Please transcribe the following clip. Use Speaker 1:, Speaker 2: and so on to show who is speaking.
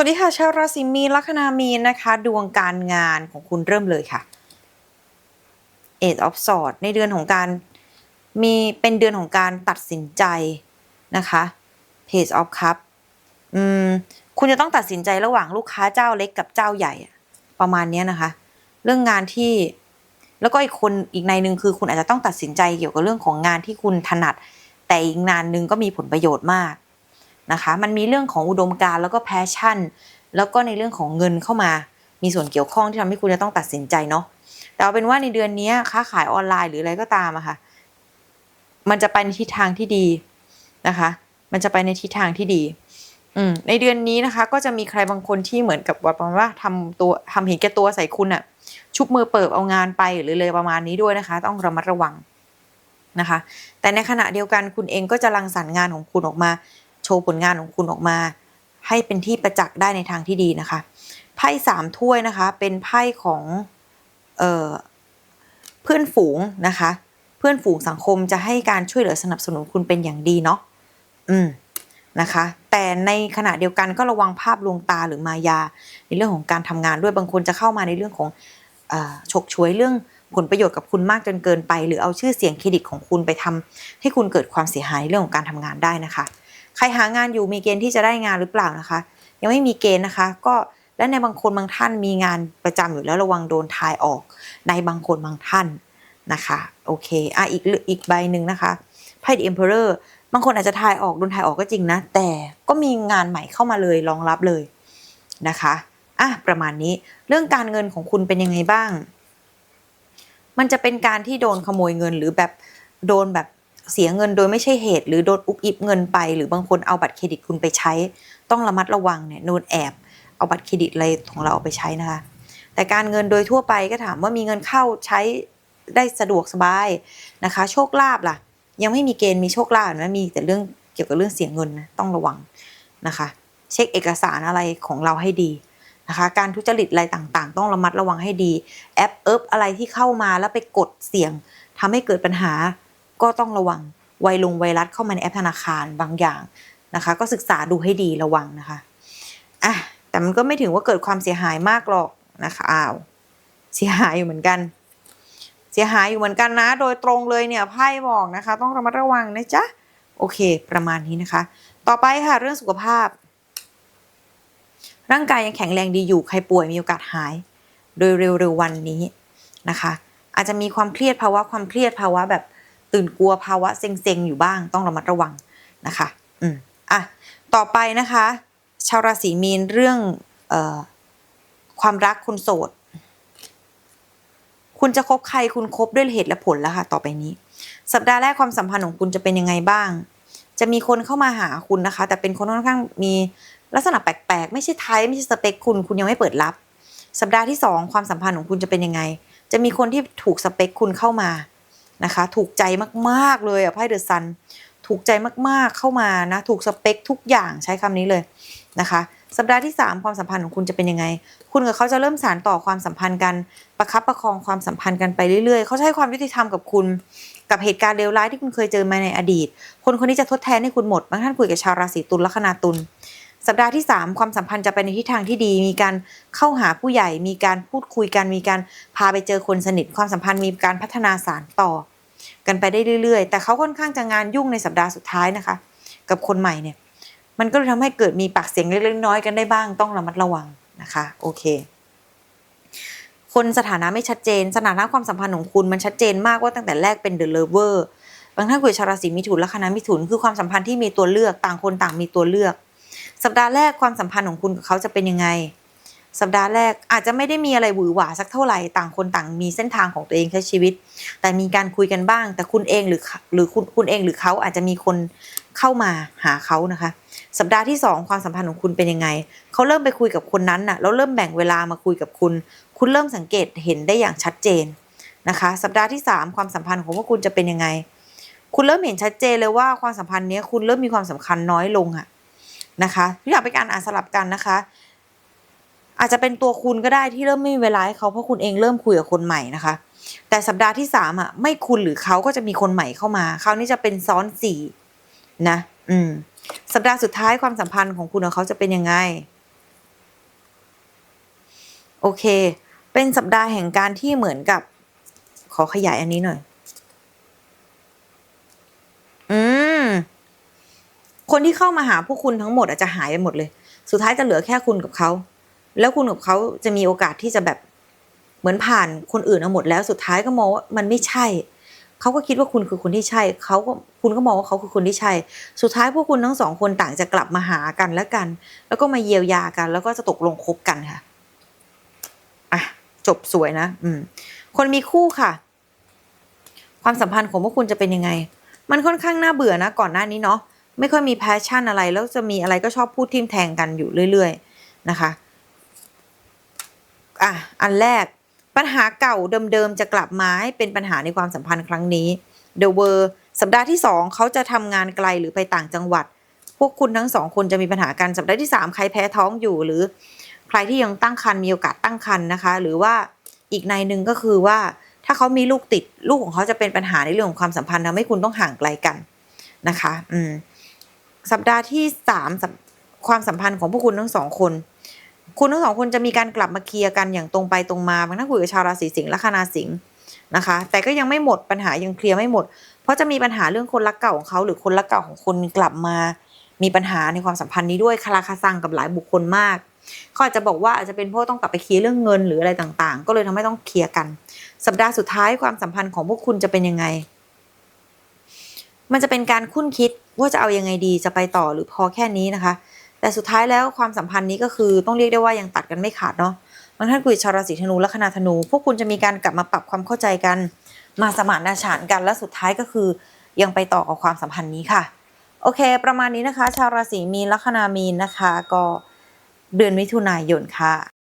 Speaker 1: วัสดีค่ะชาวราศีมีนลัคนามีนนะคะ ดวงการงานของคุณเริ่มเลยค่ะ Eight of Swords ในเดือนของการมีเป็นเดือนของการตัดสินใจนะคะ Page of Cup อืมคุณจะต้องตัดสินใจระหว่างลูกค้าเจ้าเล็กกับเจ้าใหญ่ประมาณนี้นะคะ เรื่องงานที่แล้วก็อีกคนอีกในหนึ่งคือคุณอาจจะต้องตัดสินใจเกี่ยวกับเรื่องของงานที่คุณถนัด แต่อีกงานหนึ่งก็มีผลประโยชน์มาก นะคะ มันมีเรื่องของอุดมการ์แล้วก็แพชชั่น แล้วก็ในเรื่องของเงินเข้ามา มีส่วนเกี่ยวข้องที่ทำให้คุณจะต้องตัดสินใจเนาะแต่เอาเป็นว่าในเดือนนี้ค้าขายออนไลน์หรืออะไรก็ตามอะค่ะ มันจะไปในทิศทางที่ดีนะคะ มันจะไปในทิศทางที่ดีอืมในเดือนนี้นะคะ ก็จะมีใครบางคนที่เหมือนกับว่าประมาณว่าทำตัวทำเห็นแก่ตัวใส่คุณอะชุบมือเปิบเอางานไปหรือเลยประมาณนี้ด้วยนะคะ ต้องระมัดระวังนะคะ แต่ในขณะเดียวกันคุณเองก็จะรังสรรค์งานของคุณออกมา โชว์ผลงานของคุณออกมา ให้เป็นที่ประจักษ์ได้ในทางที่ดีนะคะ ไพ่สามถ้วยนะคะ เป็นไพ่ของเออเพื่อนฝูงนะคะ เพื่อนฝูงสังคมจะให้การช่วยเหลือสนับสนุนคุณเป็นอย่างดีเนาะอืมนะคะ แต่ในขณะเดียวกันก็ระวังภาพลวงตาหรือมายา ในเรื่องของการทำงานด้วยบางคนจะเข้ามาในเรื่องของฉกฉวยเรื่องผลประโยชน์กับคุณมากจนเกินไป หรือเอาชื่อเสียงเครดิตของคุณไปทำให้คุณเกิดความเสียหายในเรื่องของการทำงานได้นะคะ ใครหางานอยู่มีเกณฑ์ที่จะได้งานหรือเปล่านะคะ ยังไม่มีเกณฑ์นะคะ ก็และในบางคนบางท่านมีงานประจำอยู่แล้วระวังโดนทายออก ในบางคนบางท่านนะคะโอเคอะอีกอีกใบหนึ่งนะคะไพ่ The Emperor บางคนอาจจะทายออกโดนทายออกก็จริงนะ แต่ก็มีงานใหม่เข้ามาเลยรองรับเลยนะคะอะประมาณนี้เรื่องการเงินของคุณเป็นยังไงบ้าง มันจะเป็นการที่โดนขโมยเงินหรือแบบโดนแบบ เสียเงินโดยไม่ใช่เหตุ หรือโดนอุบอิบเงินไป หรือบางคนเอาบัตรเครดิตคุณไปใช้ ต้องระมัดระวังเนี่ยโดนแอบเอาบัตรเครดิตอะไรของเราเอาไปใช้นะคะ แต่การเงินโดยทั่วไปก็ถามว่ามีเงินเข้าใช้ได้สะดวกสบายนะคะ โชคลาภล่ะ ยังไม่มีเกณฑ์มีโชคลาภนะมีแต่เรื่องเกี่ยวกับเรื่องเสียเงินนะต้องระวังนะคะ เช็คเอกสารอะไรของเราให้ดีนะคะการทุจริตอะไรต่างๆ ต้องระมัดระวังให้ดี แอปเอิบอะไรที่เข้ามาแล้วไปกดเสี่ยงทำให้เกิดปัญหา ก็ต้องระวังไวลงไวรัสเข้ามาในแอปธนาคารบางอย่างนะคะ ก็ศึกษาดูให้ดีระวังนะคะอะแต่มันก็ไม่ถึงว่าเกิดความเสียหายมากหรอกนะคะอ้าวเสียหายอยู่เหมือนกัน เสียหายอยู่เหมือนกันนะ โดยตรงเลยเนี่ยไพ่บอกนะคะ ต้องระมัดระวังนะจ๊ะโอเค ประมาณนี้นะคะ ต่อไปค่ะเรื่องสุขภาพ ร่างกายยังแข็งแรงดีอยู่ใครป่วยมีโอกาสหาย โดยเร็วๆวันนี้นะคะ อาจจะมีความเครียดภาวะความเครียดภาวะแบบ ตื่นกลัวภาวะเซ็งๆอยู่บ้างต้องระมัดระวังนะคะ อืมอะต่อไปนะคะ ชาวราศีมีนเรื่องเอ่อความรักคุณโสด คุณจะคบใครคุณคบด้วยเหตุและผลแล้วค่ะ ต่อไปนี้ สัปดาห์แรกความสัมพันธ์ของคุณจะเป็นยังไงบ้าง จะมีคนเข้ามาหาคุณนะคะ แต่เป็นคนค่อนข้างมีลักษณะแปลกๆ ไม่ใช่ไทยไม่ใช่สเปคคุณคุณยังไม่เปิดรับ สัปดาห์ที่สองความสัมพันธ์ของคุณจะเป็นยังไง จะมีคนที่ถูกสเปคคุณเข้ามา นะคะ ถูกใจมากๆเลยอะไพ่เดอะซันถูกใจมากๆเข้ามานะถูกสเปคทุกอย่างใช้คำนี้เลยนะคะ สัปดาห์ที่ 3 ความสัมพันธ์ของคุณจะเป็นยังไง คุณกับเขาจะเริ่มสานต่อความสัมพันธ์กันประคับประคองความสัมพันธ์กันไปเรื่อยๆ เขาให้ความยุติธรรมกับคุณ กับเหตุการณ์เลวร้ายที่คุณเคยเจอมาในอดีต คนคนนี้จะทดแทนให้คุณหมดบางท่านคุยกับชาวราศีตุลลัคนาตุล สัปดาห์ที่ 3 ความสัมพันธ์จะไปในทิศทางที่ดี มีการเข้าหาผู้ใหญ่ มีการพูดคุยกัน มีการพาไปเจอคนสนิท ความสัมพันธ์มีการพัฒนาสารต่อ กันไปได้เรื่อย ๆ แต่เขาค่อนข้างจะงานยุ่งในสัปดาห์สุดท้ายนะคะ กับคนใหม่เนี่ย มันก็เลยทำให้เกิดมีปากเสียงเล็กๆน้อยๆกันได้บ้าง ต้องระมัดระวังนะคะ โอเค คนสถานะไม่ชัดเจน สถานะความสัมพันธ์ของคุณมันชัดเจนมากว่าตั้งแต่แรกเป็น the lover บางท่านคุยชาวราศีมิถุนและคณะมิถุนคือความสัมพันธ์ที่มีตัวเลือก ต่างคนต่างมีตัวเลือก สัปดาห์แรกความสัมพันธ์ของคุณกับเขาจะเป็นยังไง สัปดาห์แรกอาจจะไม่ได้มีอะไรหวือหวาสักเท่าไหร่ต่างคนต่างมีเส้นทางของตัวเองใช้ชีวิต แต่มีการคุยกันบ้าง แต่คุณเองหรือหรือคุณคุณเองหรือเขาอาจจะมีคนเข้ามาหาเขานะคะ สัปดาห์ที่สองความสัมพันธ์ของคุณเป็นยังไงเขาเริ่มไปคุยกับคนนั้นน่ะแล้วเริ่มแบ่งเวลามาคุยกับคุณ คุณเริ่มสังเกตเห็นได้อย่างชัดเจนนะคะ สัปดาห์ที่สามความสัมพันธ์ของพวกคุณจะเป็นยังไง คุณเริ่มเห็นชัดเจนเลยว่าความสัมพันธ์นี้คุณเริ่มมีความสำคัญน้อยลงอะ นะคะทุกอย่างเป็นการอ่านสลับกันนะคะ อาจจะเป็นตัวคุณก็ได้ที่เริ่มไม่มีเวลาให้เขาเพราะคุณเองเริ่มคุยกับคนใหม่นะคะ แต่สัปดาห์ที่สามอะไม่คุณหรือเขาก็จะมีคนใหม่เข้ามาคราวนี้จะเป็นซ้อนสี่นะ อืม สัปดาห์สุดท้ายความสัมพันธ์ของคุณกับเขาจะเป็นยังไง โอเค เป็นสัปดาห์แห่งการที่เหมือนกับ ขอขยายอันนี้หน่อย อืม คนที่เข้ามาหาพวกคุณทั้งหมดอาจจะหายไปหมดเลย สุดท้ายจะเหลือแค่คุณกับเขา แล้วคุณกับเขาจะมีโอกาสที่จะแบบเหมือนผ่านคนอื่นเอาหมดแล้วสุดท้ายก็มองว่ามันไม่ใช่ เขาก็คิดว่าคุณคือคนที่ใช่เขาก็คุณก็มองว่าเขาคือคนที่ใช่ สุดท้ายพวกคุณทั้งสองคนต่างจะกลับมาหากันแล้วกัน แล้วก็มาเยียวยากัน แล้วก็จะตกลงคบกันค่ะอะจบสวยนะ อืม คนมีคู่ค่ะ ความสัมพันธ์ของพวกคุณจะเป็นยังไง มันค่อนข้างน่าเบื่อนะก่อนหน้านี้เนาะ ไม่ค่อยมีแพชชั่นอะไร แล้วจะมีอะไรก็ชอบพูดทิมแทงกันอยู่เรื่อย ๆ นะคะ อะ อันแรกปัญหาเก่าเดิมๆจะกลับมาให้เป็นปัญหาในความสัมพันธ์ครั้งนี้ The w o r สัปดาห์ที่ 2 เขาจะทำงานไกลหรือไปต่างจังหวัด พวกคุณทั้งสองคนจะมีปัญหากันสัปดาห์ที่ 3 ใครแพ้ท้องอยู่หรือ ใครที่ยังตั้งครรภ์มีโอกาสตั้งครรภ์นะคะ หรือว่าอีกในหนึ่งก็คือว่าถ้าเขามีลูกติดลูกของเขาจะเป็นปัญหาในเรื่องของความสัมพันธ์ทำให้คุณต้องห่างไกลกันนะคะ อืม สัปดาห์ที่สามความสัมพันธ์ของพวกคุณทั้งสองคน คุณทั้งสองคนจะมีการกลับมาเคลียร์กันอย่างตรงไปตรงมาบางท่านคุยกับชาวราศีสิงห์และคนาสิงห์นะคะ แต่ก็ยังไม่หมดปัญหายังเคลียร์ไม่หมด เพราะจะมีปัญหาเรื่องคนรักเก่าของเขา หรือคนรักเก่าของคุณกลับมา มีปัญหาในความสัมพันธ์นี้ด้วยคาราคาซังกับหลายบุคคลมากเขาอาจจะบอกว่าอาจจะเป็นเพราะต้องกลับไปเคลียร์เรื่องเงินหรืออะไรต่างๆ ก็เลยทำให้ต้องเคลียร์กัน สัปดาห์สุดท้ายความสัมพันธ์ของพวกคุณจะเป็นยังไง มันจะเป็นการคุ้นคิด ว่าจะเอายังไงดีจะไปต่อหรือพอแค่นี้นะคะ แต่สุดท้ายแล้วความสัมพันธ์นี้ก็คือต้องเรียกได้ว่ายังตัดกันไม่ขาดเนาะบางท่านคุยชาวราศีธนูและคณาธนู พวกคุณจะมีการกลับมาปรับความเข้าใจกัน มาสมานฉันท์กันและสุดท้ายก็คือ ยังไปต่อกับความสัมพันธ์นี้ค่ะ โอเค ประมาณนี้นะคะ ชาวราศีมีนและคณามีนนะคะ ก็เดือนมิถุนายนค่ะ